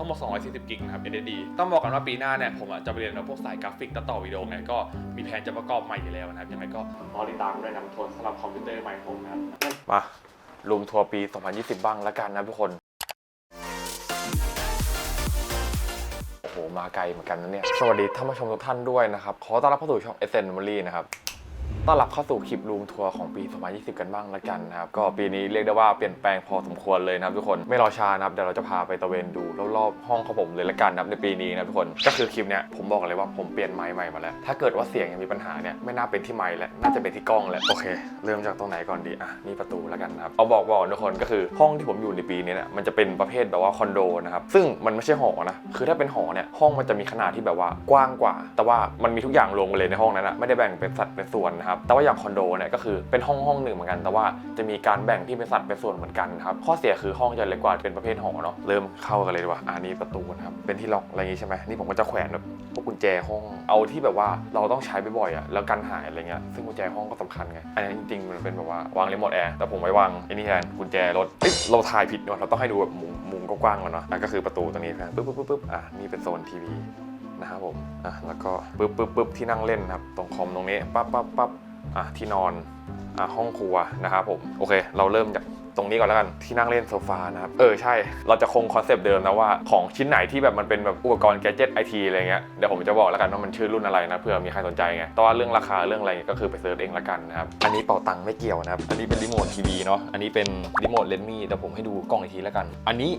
ทั้งหมด 240 กิกนะครับ SSD ต้องบอกกันว่าปีหน้าเนี่ยผมอะจะไปเรียนพวกสายกราฟิกตัดต่อวิดีโอไงก็มีแผนจะประกอบใหม่อยู่แล้วนะครับยังไงก็รอติดตามด้วยนะทุกคนสำหรับคอมพิวเตอร์ใหม่ผมนะครับมารูมทัวร์ปี 2020 บ้างละกันนะทุกคนโอ้โหมาไกลเหมือนกันนะเนี่ยสวัสดีท่านผู้ชมทุกท่านด้วยนะครับขอต้อนรับเข้าสู่ช่อง e s s e n Memory นะครับ ต้อนรับเข้าสู่คลิปรูมทัวร์ของปี 2020 กันบ้างละกันนะครับ ก็ปีนี้เรียกได้ว่าเปลี่ยนแปลงพอสมควรเลยนะครับทุกคน ไม่รอช้านะครับ เดี๋ยวเราจะพาไปตะเวนดูรอบๆห้องของผมเลยละกันนะครับในปีนี้นะทุกคน ก็คือคลิปเนี้ยผมบอกเลยว่าผมเปลี่ยนไมค์ใหม่มาแล้ว ถ้าเกิดว่าเสียงยังมีปัญหาเนี่ยไม่น่าเป็นที่ไมค์แหละน่าจะเป็นที่กล้องแหละโอเค เริ่มจากตรงไหนก่อนดี อะ นี่ประตูแล้วกันนะครับ เอาบอกบอกทุกคนก็คือห้องที่ผมอยู่ในปีนี้เนี่ยมันจะเป็นประเภทแบบว่าคอนโดนะครับ ซึ่งมันไม่ใช่หอนะ คือถ้าเป็นหอเนี่ยห้องมันจะมีขนาดที่แบบว่ากว้างกว่า แต่ว่ามันมีทุกอย่างรวมกันเลยในห้องนั้นอะไม่ได้แบ่งเป็นสัดเป็นส่วนนะครับ แต่ว่าอย่างคอนโดเนี่ยก็คือเป็นห้องห้องหนึ่งเหมือนกัน แต่ว่าจะมีการแบ่งที่เป็นสัดเป็นส่วนเหมือนกันครับ ข้อเสียคือห้องจะเล็กกว่าเป็นประเภทหอเนาะ เริ่มเข้ากันเลยดีกว่าอ่านี่ประตูนะครับ เป็นที่ล็อกอะไรอย่างงี้ใช่ไหมนี่ผมก็จะแขวนแบบพวกกุญแจห้อง เอาที่แบบว่าเราต้องใช้บ่อยๆอะ แล้วกันหายอะไรเงี้ย ซึ่งกุญแจห้องก็สำคัญไง อันนี้จริงๆมันเป็นแบบว่าวางรีโมทแอร์ แต่ผมไว้วางไอ้นี่แทนกุญแจรถเอ้ยเราถ่ายผิดเนาะเราต้องให้ดูแบบมุมมุมกว้างๆก่อนเนาะอะก็คือประตูตรงนี้ครับปึ๊บปึ๊บปึ๊บปึ๊บอะนี่เป็นโซนทีวี นะครับผมอะแล้วก็ปึ๊บปึ๊บปึ๊บที่นั่งเล่นครับ ตรงคอมตรงนี้ปั๊บปั๊บปั๊บอะที่นอนอะห้องครัวนะครับผมโอเค เราเริ่มจาก ตรงนี้ก่อนแล้วกันที่นั่งเล่นโซฟานะครับเออใช่ เราจะคงคอนเซปต์เดิมนะว่าของชิ้นไหนที่แบบมันเป็นแบบอุปกรณ์แกจ g e t ไอทีอะไรเงี้ยเดี๋ยวผมจะบอกแล้วกันว่ามันชื่อรุ่นอะไรนะเผื่อมีใครสนใจไงแต่ว่าเรื่องราคาเรื่องอะไรก็คือไปเซิร์ชเองละกันนะครับอันนี้เป่าตังค์ไม่เกี่ยวนะครับอันนี้เป็นรีโมททีวีเนาะอันนี้เป็นรีโมทเลนมี่เดี๋ยวผมให้ดูกล้องอีกทีแล้วกัน อันนี้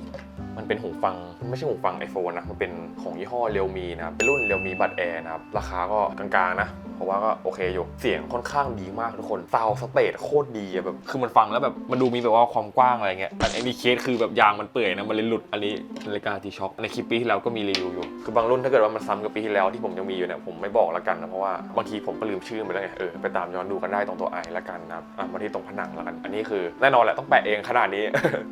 มันเป็นหูฟังไม่ใช่หูฟัง iPhone นะมันเป็นของยี่ห้อเรียวมีนะเป็นรุ่นเรียวมีบัตแอร์นะครับราคาก็กลางๆนะ ราะว่าก็โอเคอยู่ เสียงค่อนข้างดีมากทุกคนซาวสเตทโคตรดีอะแบบคือมันฟังแล้วแบบมันดูมีแบบว่าความกว้างอะไรเงี้ยแต่ไอ้มีเคสคือแบบยางมันเปื่อยนะมันเลยหลุดอันนี้นาฬิกาทีช็อคในคลิปปีที่แล้วก็มีรีวิวอยู่ คือบางรุ่นถ้าเกิดว่ามันซ้ำกับปีที่แล้วที่ผมยังมีอยู่เนี่ยผมไม่บอกแล้วกันนะเพราะว่าบางทีผมก็ลืมชื่อไปแล้วไงเออไปตามย้อนดูกันได้ตรงตัวไอแล้วกันนะครับอะมาที่ตรงผนังแล้วกัน อันนี้คือแน่นอนแหละต้องแปะเองขนาดนี้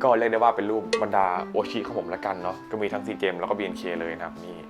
ก็เรียกได้ว่าเป็นรูปบรรดาโอชิของผมละกันเนาะก็มีทั้งซีเกมแล้วก็ BNK เลยนะครับนี่ให้ดู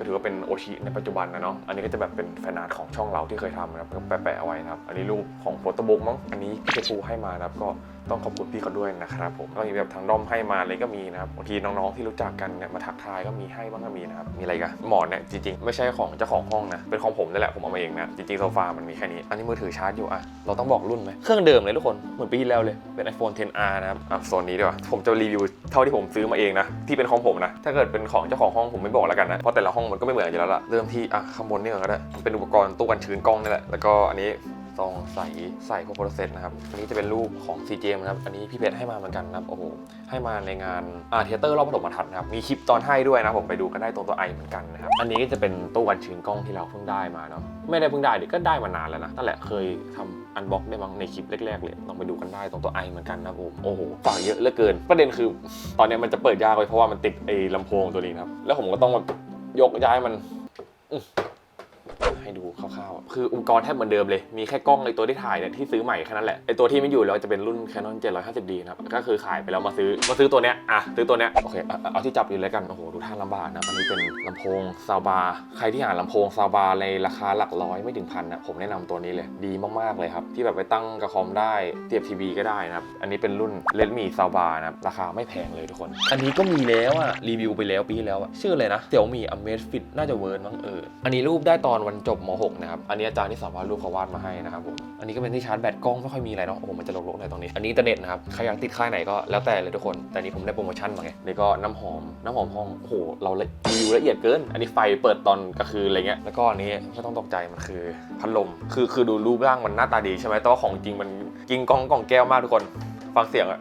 ก็ถือว่าเป็นโอชิในปัจจุบันนะเนาะ อันนี้ก็จะแบบเป็นแฟนอาร์ตของช่องเราที่เคยทำนะครับก็แปะๆเอาไว้นะครับ อันนี้รูปของโฟโต้บุ๊กมั้ง อันนี้พี่เจปูให้มานะครับก็ต้องขอบคุณพี่เขาด้วยนะครับผมก็มีแบบทางด้อมให้มาเลยก็มีนะครับบางทีน้องๆที่รู้จักกันเนี่ยมาทักทายก็มีให้บ้างก็มีนะครับมีอะไรกันหมอนเนี่ยจริงๆ ไม่ใช่ของเจ้าของห้องนะเป็นของผมนี่แหละผมเอามาเองนะจริงๆโซฟามันมีแค่นี้ อันนี้มือถือชาร์จอยู่อะเราต้องบอกรุ่นไหมเครื่องเดิมเลยทุกคนเหมือนปีที่แล้วเลยเป็น iPhone 10R นะครับอะโซนนี้ดีกว่าผมจะรีวิวเท่าที่ผมซื้อมาเองนะที่เป็นของผมนะถ้าเกิดเป็นของเจ้าของห้องผมไม่บอกแล้วกันนะเพราะแต่ละห้องมันก็ไม่เหมือนกันอยู่แล้วล่ะเริ่มที่อะข้างบนนี่ก่อนก็ได้เป็นอุปกรณ์ตู้กันชื้นกล้องนี่แหละแล้วก็อันนี้ ซองใส่ใส่พวกโปรเซสนะครับ อันนี้จะเป็นรูปของ CJ นะครับ อันนี้พี่เพชรให้มาเหมือนกันนะครับ โอ้โห ให้มาในงานอ่าเทเตอร์รอบปฐมทัศน์นะครับ มีคลิปตอนให้ด้วยนะผมไปดูกันได้ตรงตัวไอเหมือนกันนะครับ อันนี้ก็จะเป็นตู้กันชื้นกล้องที่เราเพิ่งได้มาเนาะ ไม่ได้เพิ่งได้ดิก็ได้มานานแล้วนะ นั่นแหละเคยทำอันบ็อกได้บ้างในคลิปแรกๆเลย ลองไปดูกันได้ตรงตัวไอเหมือนกันนะผมโอ้โหฝากเยอะเหลือเกิน ประเด็นคือ ตอนนี้มันจะเปิดยากเลยเพราะว่ามันติดไอ้ลำโพงตัวนี้ครับ แล้วผมก็ต้องแบบยกย้ายมัน ให้ดูคร่าวๆอะคืออุปกรณ์แทบเหมือนเดิมเลย มีแค่กล้องไอตัวที่ถ่ายเนี่ยที่ซื้อใหม่แค่นั้นแหละไอตัวที่ไม่อยู่แล้วจะเป็นรุ่น Canon 750D นะครับก็คือขายไปแล้วมาซื้อมาซื้อตัวเนี้ยอะซื้อตัวเนี้ยโอเคเอาเอาเอาที่จับอยู่เลยกันโอ้โหดูท่าลำบากนะอันนี้เป็นลำโพงซาวบาร์ใครที่หาลำโพงซาวบาร์ในราคาหลักร้อยไม่ถึงพันนะผมแนะนำตัวนี้เลยดีมากๆเลยครับที่แบบไปตั้งกระคอมได้เทียบทีวีก็ได้นะครับอันนี้เป็นรุ่น Redmi ซาวบาร์นะครับราคาไม่แพงเลยทุกคน อันนี้ก็มีแล้วอะรีวิวไปแล้วปีที่แล้วอะชื่ออะไรนะเสี่ยวมี Amazfit น่าจะเวิร์นมั้งเอออันนี้รูปได้ตอนวันจบม .6 นะครับ อันนี้อาจารย์ที่สอนวาดรูปเขาวาดมาให้นะครับผม อันนี้ก็เป็นที่ชาร์จแบตกล้องไม่ค่อยมีอะไรเนาะ โอ้โห มันจะลกๆหน่อยตรงนี้ อันนี้อินเทอร์เน็ตนะครับ ใครอยากติดค่ายไหนก็แล้วแต่เลยทุกคน แต่อันนี้ผมได้โปรโมชั่นมาไงนี่ก็น้ำหอม น้ำหอมห้อง โอ้โห เราละรีวิวละเอียดเกิน อันนี้ไฟเปิดตอนกลางคืนอะไรเงี้ย แล้วก็อันนี้ไม่ต้องตกใจ มันคือพัดลม คือคือดูรูปร่างมันหน้าตาดีใช่ไหมแต่ว่าของจริงมันกินกล้องกล่องแก้วมากทุกคน ฟังเสียงอะ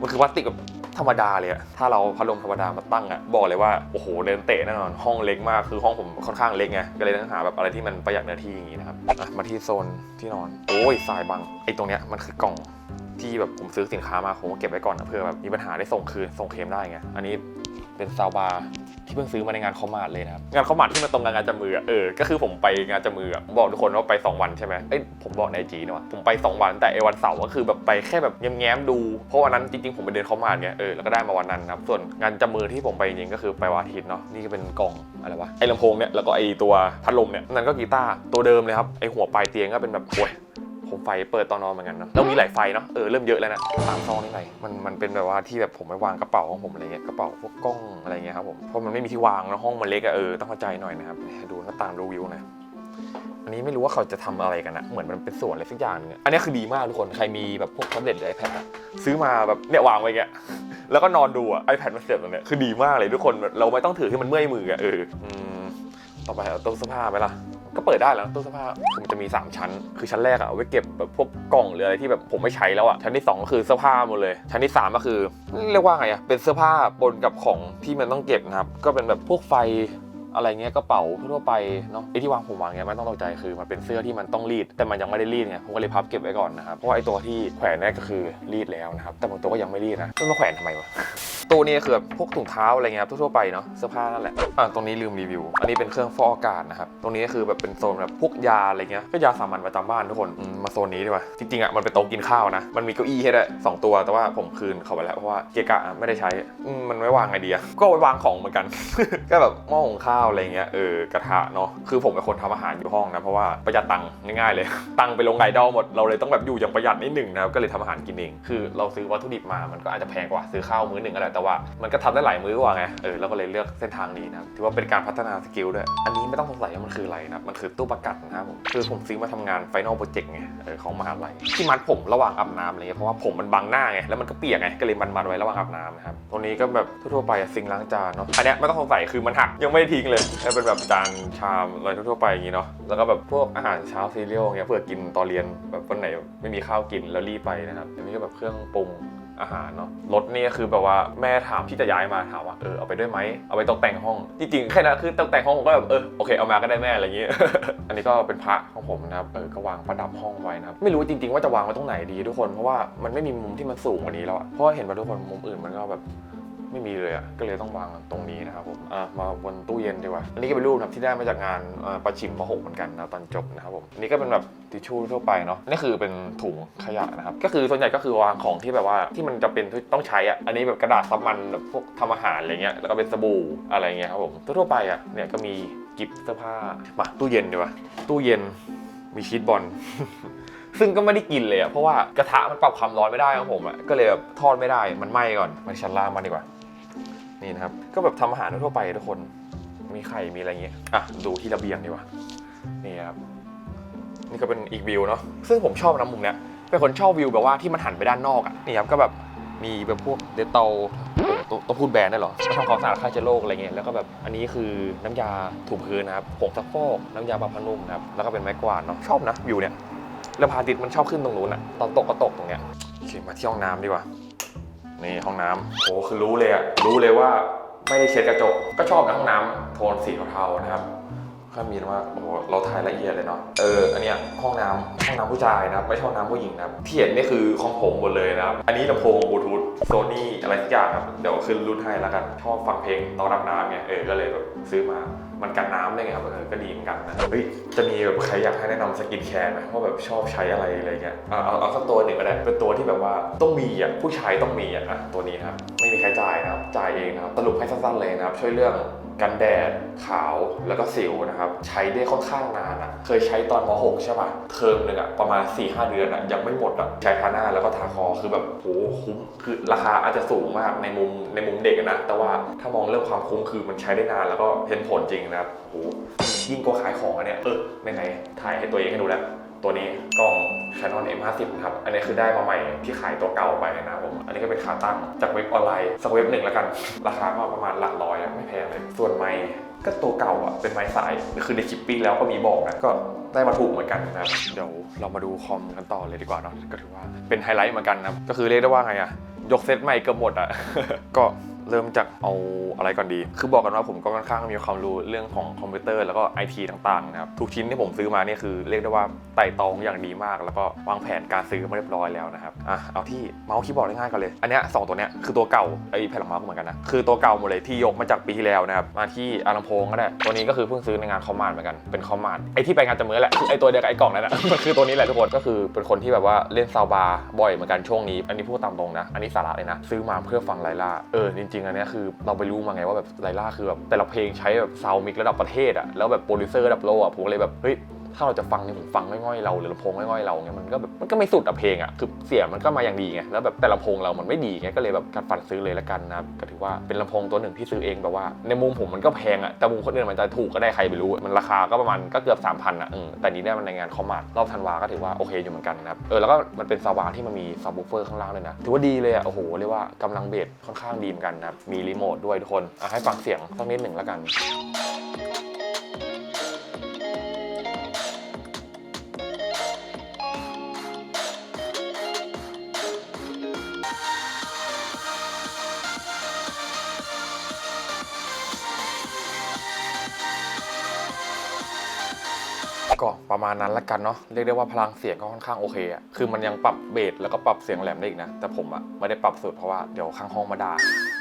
มันคือพลาสติกแบบ ธรรมดาเลยอะถ้าเราพัดลมธรรมดามาตั้งอะบอกเลยว่าโอ้โหเดินเตะแน่นอนห้องเล็กมากคือห้องผมค่อนข้างเล็กไงก็เลยต้องหาแบบอะไรที่มันประหยัดเนื้อที่อย่างงี้นะครับมาที่โซนที่นอน โอ้ยสายบังไอ้ตรงเนี้ยมันคือกล่องที่แบบผมซื้อสินค้ามาผมก็เก็บไว้ก่อนนะเพื่อแบบมีปัญหาได้ส่งคืนส่งเคลมได้ไงอันนี้เป็นซาวบาร์ เพิ่งซื้อมาในงานคอมมาดเลยนะครับงานคอมมาดที่มันตรงกับงานจับมืออเออก็คือผมไปงานจับมืออบอกทุกคนว่าไป 2 วันใช่ไหมเอ้ยผมบอกในจีนะว่าผมไป 2 วันแต่ไอ้วันเสาร์ก็คือแบบไปแค่แบบแง้มๆดู เพราะวันนั้นจริงๆผมไปเดินคอมมาดไงเออแล้วก็ได้มาวันนั้นนะครับส่วนงานจับมือที่ผมไปจริงก็คือไปวันอาทิตย์เนาะนี่ก็เป็นกล่องอะไรวะไอ้ลำโพงเนี่ยแล้วก็ไอ้ตัวพัดลมเนี่ยนั่นก็กีตาร์ตัวเดิมเลยครับไอ้หัวปลายเตียงก็เป็นแบบโอ้ย ผมไฟเปิดตอนนอนเหมือนกันเนาะแล้วมีหลายไฟเนาะเออเริ่มเยอะแล้วนะสามซองนี่ไรมันมันเป็นแบบว่าที่แบบผมไม่วางกระเป๋าของผมอะไรเงี้ยกระเป๋าพวกกล้องอะไรเงี้ยครับผมเพราะมันไม่มีที่วางแล้วห้องมันเล็กอะเออต้องเข้าใจหน่อยนะครับดูหน้าต่างดูวิวนะอันนี้ไม่รู้ว่าเขาจะทำอะไรกันนะเหมือนมันเป็นสวนอะไรสักอย่างนึงอะอันนี้คือดีมากทุกคนใครมีแบบพวกแท็บเล็ตหรือไอแพดอะซื้อมาแบบเนี่ยวางไว้แกะแล้วก็นอนดูอะไอแพดมันเสียบตรงเนี้ยคือดีมากเลยทุกคนเราไม่ต้องถือที่มันเมื่อยมืออะเออต่อไปเอาตู้เสื้อผ้าไปละ ก็เปิดได้แล้วตู้เสื้อผ้าคือมันจะมี 3 ชั้น คือชั้นแรกอะเอาไว้เก็บแบบพวกกล่องหรืออะไรที่แบบผมไม่ใช้แล้วอะชั้นที่สองก็คือเสื้อผ้าหมดเลย ชั้นที่สามก็คือ เรียกว่าไงอะเป็นเสื้อผ้าปนกับของที่มันต้องเก็บนะครับก็เป็นแบบพวกไฟ อะไรเงี้ยกระเป๋าทั่วไปเนาะไอที่วางผมวางเงี้ยไม่ต้องตกใจคือมันเป็นเสื้อที่มันต้องรีด แต่มันยังไม่ได้รีดไงผมก็เลยพับเก็บไว้ก่อนนะครับเพราะว่าไอตัวที่แขวนเนี่ยก็คือรีดแล้วนะครับแต่บางตัวก็ยังไม่รีดนะมันมาแขวนทำไมวะตัวนี้คือแบบพวกถุงเท้าอะไรเงี้ยครับทั่วๆไปเนาะเสื้อผ้านั่นแหละอ่าตรงนี้ลืมรีวิว อันนี้เป็นเครื่องฟอกอากาศนะครับตรงนี้ก็คือแบบเป็นโซนแบบพวกยาอะไรเงี้ยก็ยาสามัญประจำบ้านทุกคนมมาโซนนี้ดีกว่าจริงๆอะมันเป็นโต๊ะกินข้าวนะมันมีเก้าอี้ให้ด้วยสองตัวแต่ว่าผมคืนเขาไปแล้วเพราะว่าเกะกะไม่ได้ใช้มมันไม่วางไอเดีย ก็ไว้วางของเหมือนกัน ก็แบบหม้อหุงข้าวอะไรเงี้ยเออกระทะเนาะคือผมเป็นคนทำอาหารอยู่ห้องนะเพราะว่าประหยัดตังค์ง่ายๆเลย ตังค์ไปลงไก่ดอลหมดเราเลยต้องแบบอยู่อย่างประหยัดนิดหนึ่งนะครับก็เลยทำอาหารกินเองคือเราซื้อวัตถุดิบมามันก็อาจจะแพงกว่าซื้อข้าวมื้อหนึ่งอะไรแต่ว่ามันก็ทำได้หลายมื้อกว่าไงเออเราก็เลยเลือกเส้นทางนี้นะถือว่าเป็นการพัฒนาสกิลด้วยอันนี้ไม่ต้องสงสัยว่ามันคืออะไรนะมันคือตู้ประกัดนะครับผมคือผมซื้อมาทำงานไฟนอลโปรเจกต์ไงเออของมหาลัยที่มัดผมระหว่างอาบน้ำอะไรเงี้ยเพราะว่าผมมันบังหน้าไงแล้วมันก็เปียกไงก็เลยมันมัดไว้ระหว่างอาบน้ำนะครับตรงนี้ก็แบบทั่วๆไปซิงล้างจานเนาะอันเนี้ยไม่ต้องสงสัยคือมันหักยังไม่ทิ้งเลยแล้เป็นแบบจานชามอะไรทั่วๆไปอย่างงี้เนาะแล้วก็แบบพวกอาหารเช้าซีเรียลเงี้ยเพื่อกินตอนเรียนแบบวันไหนไม่มีข้าวกินแล้วรีบไปนะครับอันนี้ก็แบบเครื่องปรุงอาหารเนาะรถนี่ก็คือแบบว่าแม่ถามที่จะย้ายมาถามว่าเออเอาไปด้วยไหมเอาไปตกแต่งห้องจริงๆแค่นั้นคือตกแต่งห้องผมก็แบบเออโอเคเอามาก็ได้แม่อะไรอย่างเงี้ย อันนี้ก็เป็นพระของผมนะครับเออก็วางประดับห้องไว้นะครับไม่รู้จริง ๆ ว่าจะวางไว้ตรงไหนดีทุกคนเพราะว่ามันไม่มีมุมที่มันสูงกว่านี้แล้วอะเพราะเห็นว่าทุกคนมุมอื่นมันก็แบบ ไม่มีเลยอะก็เลยต้องวางตรงนี้นะครับผมอะมาบนตู้เย็นดีกว่า อันนี้ก็เป็นรูปนะครับที่ได้มาจากงานประชิมมหกเหมือนกันนะตอนจบนะครับผมอันนี้ก็เป็นแบบทิชชู่ทั่วไปเนาะนี่คือเป็นถุงขยะนะครับก็คือส่วนใหญ่ก็คือวางของที่แบบว่าที่มันจะเป็นต้องใช้อะอันนี้แบบกระดาษซับมันแบบพวกทำอาหารอะไรเงี้ยแล้วก็เป็นสบู่อะไรเงี้ยครับผมทั่วไปอะเนี่ยก็มีกิฟเสื้อผ้ามาตู้เย็นดีกว่าตู้เย็นมีชีสบอลซึ่งก็ไม่ได้กินเลยอะเพราะว่ากระทะมันปรับความร้อนไม่ได้ของผมอะก็เลยแบบทอดไม่ได้มันไหม้ก่อนมาชั้นล่างมาดีกว่า นี่นะครับ ก็แบบทำอาหารทั่วไปทุกคน มีไข่ มีอะไรเงี้ย อะ ดูที่ระเบียงดีกว่า นี่ครับ นี่ก็เป็นอีกวิวเนาะ ซึ่งผมชอบนะมุมเนี้ย เป็นคนชอบวิวแบบว่าที่มันหันไปด้านนอกอะนี่ครับก็แบบมีแบบพวกเดตเตาเออต้องต้องพูดแบรนด์ได้เหรอมาทำความสะอาดฆ่าเชื้อโรคอะไรเงี้ย แล้วก็แบบอันนี้คือน้ำยาถูพื้นนะครับ ผงซักฟอก น้ำยาปรับผ้านุ่มนะครับ แล้วก็เป็นไม้กวาดเนาะ ชอบนะวิวเนี่ย แล้วพระอาทิตย์มันชอบขึ้นตรงนู้นอะตอนตกก็ตกตรงเนี้ย โอเค มาที่ห้องน้ำดีกว่า นี่ห้องน้ำโอ้คือรู้เลยอะรู้เลยว่าไม่ได้เช็ดกระจก ก็ชอบนะห้องน้ำโทนสีเทาๆนะครับก็มีว่าโอ้เราถ่ายละเอียดเลยเนาะเอออันเนี้ยห้องน้ำห้องน้ำผู้ชายนะครับไม่ใช่ห้องน้ำผู้หญิงนะครับที่เห็นนี่คือของผมหมดเลยนะครับอันนี้ลำโพงบลูทูธโซนี่อะไรทุกอย่างครับเดี๋ยวขึ้นรุ่นให้แล้วกันชอบฟังเพลงตอนรับน้ำไงเออก็เลยแบบซื้อมามันกันน้ำอะได้ไงครับเออก็ดีเหมือนกันนะเฮ้ยจะมีแบบใครอยากให้แนะนำสกินแคร์ไหมว่าแบบชอบใช้อะไรอะไรเงี้ยเอาเอาเอาสักตัวหนึ่งก็ได้เป็นตัวที่แบบว่าต้องมีอะผู้ชายต้องมีอะอะตัวนี้นะครับไม่มีใครจ่ายนะครับจ่ายเองนะครับสรุปให้สั้นๆเลยนะครับช่วยเรื่องกันแดดขาวแล้วก็สิวนะครับ ใช้ได้ค่อนข้างนานอะ เคยใช้ตอนม .6 ใช่ป่ะเทอมหนึ่งอะประมาณ 4-5 เดือนอะยังไม่หมดอะใช้ทาหน้าแล้วก็ทาคอคือแบบโหคุ้มคือราคาอาจจะสูงมากในมุมในมุมเด็กนะ แต่ว่าถ้ามองเรื่องความคุ้มคือมันใช้ได้นานแล้วก็เห็นผลจริงนะครับโหยิ่งกว่าขายของอันเนี้ยเออไหนๆถ่ายให้ตัวเองให้ดูแล้ว ตัวนี้กล้อง Canon M50 นะครับ อันนี้คือได้มาใหม่ที่ขายตัวเก่าไปนะครับผม อันนี้ก็เป็นขาตั้งจากเว็บออนไลน์สักเว็บหนึ่งแล้วกัน ราคาก็ประมาณหลักร้อยอะไม่แพงเลย ส่วนไม้ก็ตัวเก่าอะเป็นไม้สาย คือในคลิปปี้แล้วก็มีบอกนะก็ได้มาถูกเหมือนกันนะครับ เดี๋ยวเรามาดูคอมกันต่อเลยดีกว่าเนาะ ก็ถือว่าเป็นไฮไลท์เหมือนกันนะครับ ก็คือเรียกได้ว่าไงอะยกเซตใหม่เกือบหมดอะ ก็ เริ่มจากเอาอะไรก่อนดี คือบอกกันว่าผมก็ค่อนข้างมีความรู้เรื่องของคอมพิวเตอร์แล้วก็ไอทีต่างๆนะครับ ทุกชิ้นที่ผมซื้อมาเนี่ยคือเรียกได้ว่าไต่ตองอย่างดีมาก แล้วก็วางแผนการซื้อมาเรียบร้อยแล้วนะครับ อะ เอาที่เมาส์คีย์บอร์ดง่ายๆก่อนเลย อันเนี้ยสองตัวเนี้ยคือตัวเก่า ไอ้แผ่นรองเมาส์ก็เหมือนกันนะ คือตัวเก่าหมดเลยที่ยกมาจากปีที่แล้วนะครับ มาที่อารัมโพงก็ได้ ตัวนี้ก็คือเพิ่งซื้อในงานคอมมานด์เหมือนกัน เป็นคอมมานด์ ไอ้ที่ไปงานจำเมื่อแหละ ไอ้ตัวเดียวกับไอ้กล่องนั้นนะมันคือตัวนี้แหละทุกคน ก็คือเป็นคนที่แบบว่าเล่นซาวบาร์บ่อยเหมือนกันช่วงนี้ อันนี้พูดตามตรงนะ อันนี้สาระเลยนะ ซื้อมาเพื่อฟังไลล่าเออจริงๆอันนี้คือเราไปรู้มาไงว่าแบบไลล่าคือแบบแต่ละเพลงใช้แบบซาวมิกระดับประเทศอะแล้วแบบโปรดิวเซอร์ระดับโลกอะผมก็เลยแบบเฮ้ย ถ้าเราจะฟังเนี่ยผมฟังง่อยๆเราหรือลำโพงง่อยๆเราเนี่ยมันก็แบบมันก็ไม่สุดอะเพลงอะคือเสียงมันก็มาอย่างดีไงแล้วแบบแต่ลำโพงเรามันไม่ดีไงก็เลยแบบกัดฟันซื้อเลยละกันนะก็ถือว่าเป็นลำโพงตัวหนึ่งที่ซื้อเองแบบว่า ในมุมผมมันก็แพงอะแต่มุมคนอื่นมันจะถูกก็ได้ใครไม่รู้ มันราคาก็ประมาณก็เกือบ3,000อะอืมแต่นี้ได้มันในงานคอมมาร์รอบธันวาก็ถือว่าโอเคอยู่เหมือนกันนะครับเออแล้วก็มันเป็นซาวาที่มันมีซับวูเฟอร์ข้างล่างด้วยนะถือว่าดีเลยอะโอ้โหเรียกว่ากำลังเบสค่อนข้างดีเหมือนกันนะครับมีรีโมทด้วยทุกคนอะให้ฟังเสียงสักนิดหนึ่งแล้วกัน ก็ ประมาณนั้นละกันเนาะเรียกได้ว่าพลังเสียงก็ค่อนข้างโอเคอะคือมันยังปรับเบสแล้วก็ปรับเสียงแหลมได้อีกนะ แต่ผมอะไม่ได้ปรับสุดเพราะว่าเดี๋ยวข้างห้องมาด่า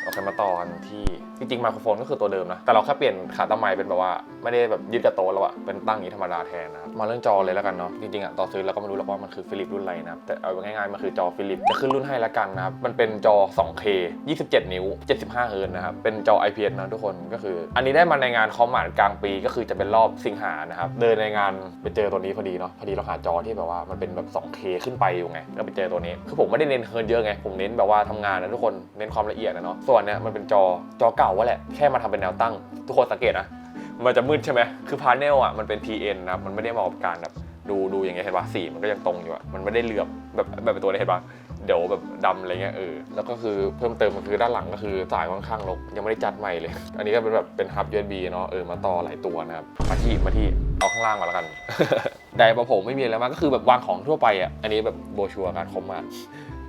โอเคมาต่อกันที่จริงๆไมโครโฟนก็คือตัวเดิมนะ แต่เราแค่เปลี่ยนขาตั้งไมค์เป็นแบบว่าไม่ได้แบบยึดกับโต๊ะแล้วอะเป็นตั้งอย่างนี้ธรรมดาแทนนะครับมาเรื่องจอเลยแล้วกันเนาะจริงๆอะต่อซื้อเราก็ไม่รู้หรอกว่ามันคือฟิลิปรุ่นอะไรนะครับแต่เอาง่ายๆมันคือจอฟิลิปจะขึ้นรุ่นให้ละกันนะครับมันเป็นจอ 2K 27 นิ้ว 75เฮิร์ตนะครับเป็นจอ IPS นะทุกคนก็คือ อันนี้ได้มาในงานคอมมานด์กลางปีก็คือจะเป็นรอบสิงหานะครับเดินในงานไปเจออตัวนี้พอดีเนาะพอดีเราหาจอที่แบบว่ามันเป็นแบบ 2K ขึ้นไปอยู่ไงก็ไปเจอตัวนี้คือผมไม่ได้เน้นเฮิร์นเยอะไงผมเน้นแบบว่าทำงานนะทุกคนเน้นความละเอียดนะเนาะส่วนเนี้ยมันเป็นจอจอเก่าวะแหละแค่มาทำเป็นแนวตั้ง ทุกคนสังเกตนะมันจะมืดใช่ไหมคือพาร์เนลอะมันเป็น TN นะมันไม่ได้มาะกับการแบบดูดูอย่างเงี้ยเห็นปะสีมันก็ยังตรงอยู่อะมันไม่ได้เหลื่อมแบบแบบตัวนี้เห็นปะ เดี๋ยวแบบดำอะไรเงี้ยเออแล้วก็คือเพิ่มเติมก็คือด้านหลังก็คือสายค่อนข้างรกยังไม่ได้จัดใหม่เลย อันนี้ก็เป็นแบบเป็นฮับ USB เนาะเออมาต่อหลายตัวนะครับมาที่มาที่เอาข้างล่างก่อนแล้วกันไดร์ประผมไม่มีอะไรมากก็คือแบบวางของทั่วไปอะอันนี้แบบโบชัวร์การคมมาก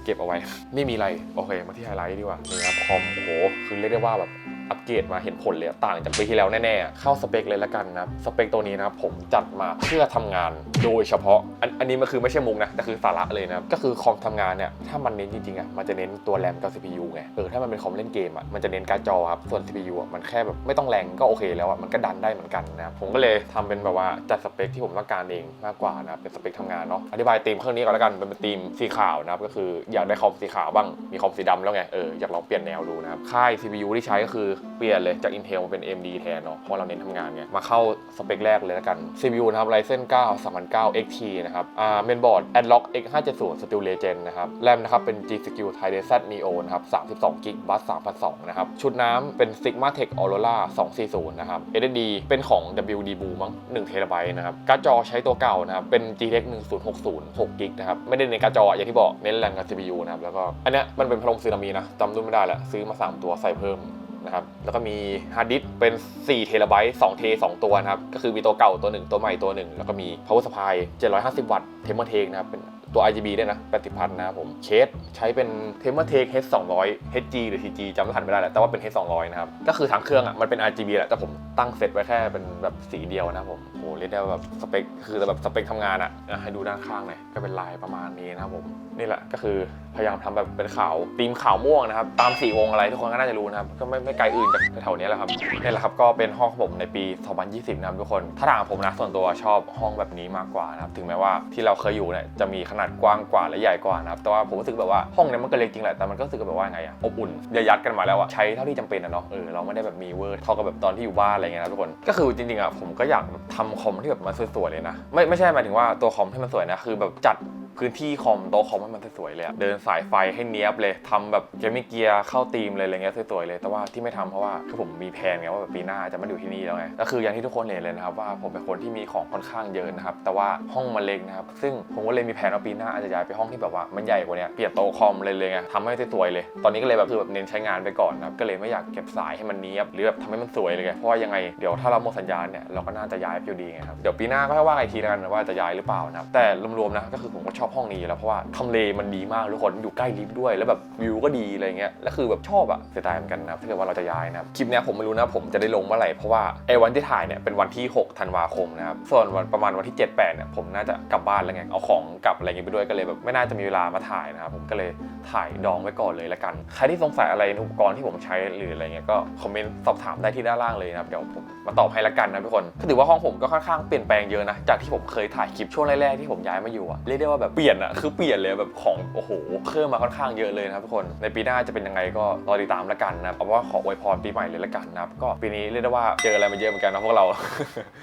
เก็บเอาไว้ ไม่มีอะไรโอเค มาที่ไฮไลท์ดีกว่านี่ครับคอมโหคือเรียกได้ว่าแบบ อัปเกรดมาเห็นผลเลยต่างจากปีที่แล้วแน่ๆ เข้าสเปคเลยละกันนะสเปคตัวนี้นะครับผมจัดมาเพื่อทำงานโดยเฉพาะ อันอันนี้มันคือไม่ใช่มุกนะแต่คือสาระเลยนะก็คือคอมทำงานเนี่ยถ้ามันเน้นจริงๆอะมันจะเน้นตัวแรมกับ CPU ไงเออถ้ามันเป็นคอมเล่นเกมอะมันจะเน้นการ์ดจอครับส่วน CPU อะมันแค่แบบไม่ต้องแรงก็โอเคแล้วอะมันก็ดันได้เหมือนกันนะผมก็เลยทำเป็นแบบว่าจัดสเปคที่ผมต้องการเองมากกว่านะเป็นสเปคทำงานเนาะอธิบายธีมเครื่องนี้ก่อนล้วกันเป็นธีมสีขาวนะครับก็คืออยากได้คอมสีขาวบ้างมีคอมสีดำแล้วไงเอออยากลองเปลี่ยนแนวดูนะครับค่าย CPU ที่ใช้ก็คือเปลี่ยนเลยจาก Intel มาเป็น AMD แทนเนาะเพราะเราเน้นทำงานไงมาเข้าสเปคแรกเลยแล้วกัน CPU นะครับ Ryzen 9 3009 XT นะครับอ่าเมนบอร์ด Adlock X570 Steel Legend นะครับแรมนะครับเป็น GCQ Thai Z Neo นะครับ32 GB Bus 3002นะครับชุดน้ำเป็น Sigma Tech Aurora 240นะครับ SSD เป็นของ WD Blue มั้ง1 t b นะครับการ์ดจอใช้ตัวเก่านะครับเป็น GTX 1060 6 GB นะครับไม่ได้เน้นการ์ดจออย่างที่บอกเน้นแรมกับ CPU นะครับแล้วก็อันเนี้ยมันเป็นพัดลมซีรามีนะจำรุ่นไม่ได้ละซื้อมา 3 ตัวใส่เพิ่ม นะครับ แล้วก็มีฮาร์ดดิสเป็น4เทราไบต์2เท2ตัวนะครับ ก็คือมีตัวเก่าตัวหนึ่งตัวใหม่ตัวหนึ่งแล้วก็มี power supply 750 วัตต์เทมเปอร์เทกนะครับเป็น ตัว RGB ด้วยนะ80พันนะครับผมเคสใช้เป็นเทมเ r อร์เทก H200 HG หรือ TG จำไม่ทันไม่ได้แหละแต่ว่าเป็น H200 นะครับก็คือทั้งเครื่องอะมันเป็น RGB แหละแต่ผมตั้งเซตไว้แค่เป็นแบบสีเดียวนะครับผมโหเรียกได้ว่าแบบสเปคคือแบบสเปคทำงานอะให้ดูด้านข้างหน่อยก็เป็นลายประมาณนี้นะครับผมนี่แหละก็คือพยายามทำแบบเป็นขาวธีมขาวม่วงนะครับตามสีวงอะไรทุกคนก็น่าจะรู้นะครับก็ไม่ไม่ไกลอื่นจากแถวๆนี้แหละครับนี่แหละครับก็เป็นห้องของผมในปี 2020 นะครับทุกคนถ้าถามผมนะส่วนตัวชอบห้องแบบนี้มากกว่านะครับถึงแม้ว่าที่เราเคยอยู่เนี่ยจะมีขนาดกว้างกว่าและใหญ่กว่านะครับแต่ว่าผมรู้สึกแบบว่าห้องนี้มันก็เล็กจริงแหละแต่มันก็รู้สึกแบบว่าไงอะอบอุ่นอย่ายัดกันมาแล้วอะใช้เท่าที่จำเป็นนะเนาะเออเราไม่ได้แบบมีเวอร์เท่ากับแบบตอนที่อยู่บ้านอะไรเงี้ยนะทุกคนก็คือจริงๆอะผมก็อยากทำคอมที่แบบมันสวยๆเลยนะไม่ไม่ใช่หมายถึงว่าตัวคอมที่มันสวยนะคือแบบจัด พื้นที่คอมโต๊ะคอมให้มันสวยๆเลยอะเดินสายไฟให้เนี้ยบเลยทำแบบเกมมิ่เกียร์เข้าธีมเลยอะไรเงี้ยสวยๆเลย แต่ว่าที่ไม่ทำเพราะว่าคือผมมีแผนไงว่าแบบปีหน้าจะมาอยู่ที่นี่แล้วไงก็คืออย่างที่ทุกคนเห็นเลยนะครับว่าผมเป็นคนที่มีของค่อนข้างเยอะนะครับแต่ว่าห้องมันเล็กนะครับซึ่งผมก็เลยมีแผนว่าปีหน้าอาจจะย้ายไปห้องที่แบบว่ามันใหญ่กว่านี้เปลี่ยนโต๊ะคอมเลยเลยไงทำให้สวยๆเลย ตอนนี้ก็เลยแบบคือแบบเน้นใช้งานไปก่อนนะครับก็เลยไม่อยากเก็บสายให้มันเนี้ยบหรือแบบทำให้มันสวยเลยไงเพราะว่ายังไงเดี๋ยวถ้าเราหมดสัญญาณเนี่ยเราก็น่าจะย้ายไปอยู่ดีไงครับเดี๋ยวปีหน้าก็ให้ว่าอีกทีแล้วกันว่าจะย้ายหรือเปล่านะครับแต่รวมๆนะก็คือผมก็ชอบห้องนี้อยู่แล้วเพราะว่าทำเลมันดีมากทุกคนอยู่ใกล้ลิฟต์ด้วย แล้วแบบวิวก็ดีอะไรเงี้ยแล้วคือแบบชอบอะเสียดายเหมือนกันนะถ้าเกิดว่าเราจะย้ายนะครับคลิปเนี้ยผมไม่รู้นะผมจะได้ลงเมื่อไหร่เพราะว่าไอ้วันที่ถ่ายเนี่ยเป็นวันที่ 6 ธันวาคมนะครับส่วนวันประมาณวันที่ 7 8เนี่ยผมน่าจะกลับบ้านแล้วไงเอาของกลับอะไรเงี้ยไปด้วยก็เลยแบบไม่น่าจะมีเวลามาถ่ายนะครับผมก็เลยถ่ายดองไว้ก่อนเลยละกัน ใครที่สงสัยอะไรในอุปกรณ์ที่ผมใช้หรืออะไรเงี้ยก็คอมเมนต์สอบถามได้ที่ด้านล่างเลยนะครับเดี๋ยวผมมาตอบให้ละกันนะทุกคนก็ถือว่าห้องผมก็ค่อนข้างเปลี่ยนแปลงเยอะนะจากที่ผมเคยถ่ายคลิปช่วงแรกๆที่ผมย้ายมาอยู่อะเรียกได้ว่าแบบเปลี่ยนอะคือเปลี่ยนเลยแบบของโอ้โหเพิ่มมาค่อนข้างเยอะเลยนะครับทุกคนในปีหน้าจะเป็นยังไงก็รอติดตามแล้วกันนะครับเอาว่าขออวยพรปีใหม่เลยละกันนะครับก็ปีนี้เรียกได้ว่าเจออะไรมาเยอะเหมือนกันนะพวกเรา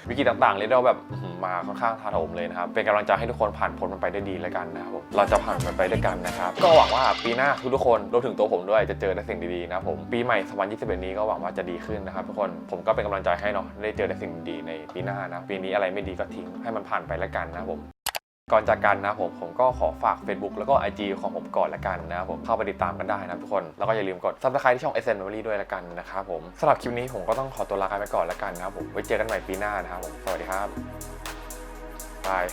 วิกฤตต่างๆเรียกได้ว่าแบบมาค่อนข้างท้าโถมเลยนะครับเป็นกำลังใจให้ทุกคนผ่านพ้นมันไปได้ดีล้วกันนะครับผมเราจะผ่านมันไปด้วยกันนะครับก็หวังว่าปีหน้าทุกๆคนรวมถึงตัวผมด้วยจะเจอแต่สิ่งดีๆนะผมปีใหม่2021นี้ก็หวังว่าจะดีขึ้นนะครับทุกคนผมก็เป็นกำลังใจให้เนาะได้เจอแต่สิ่งดีในปีหน้านะปีนี้อะไรไม่ดีก็ทิ้งให้มันผ่านไปล้วกันนะผม ก่อนจากกันนะผมผมก็ขอฝาก Facebook แล้วก็ IG ของผมก่อนละกันนะครับผมเข้าไปติดตามกันได้นะทุกคน แล้วก็อย่าลืมกด Subscribe ที่ช่อง s n Memory ด้วยละกันนะครับผมสำหรับคลิปนี้ผมก็ต้องขอตัวลากันไปก่อนละกันนะครับผมไว้เจอกันใหม่ปีหน้านะครับผมสวัสดีครับบาย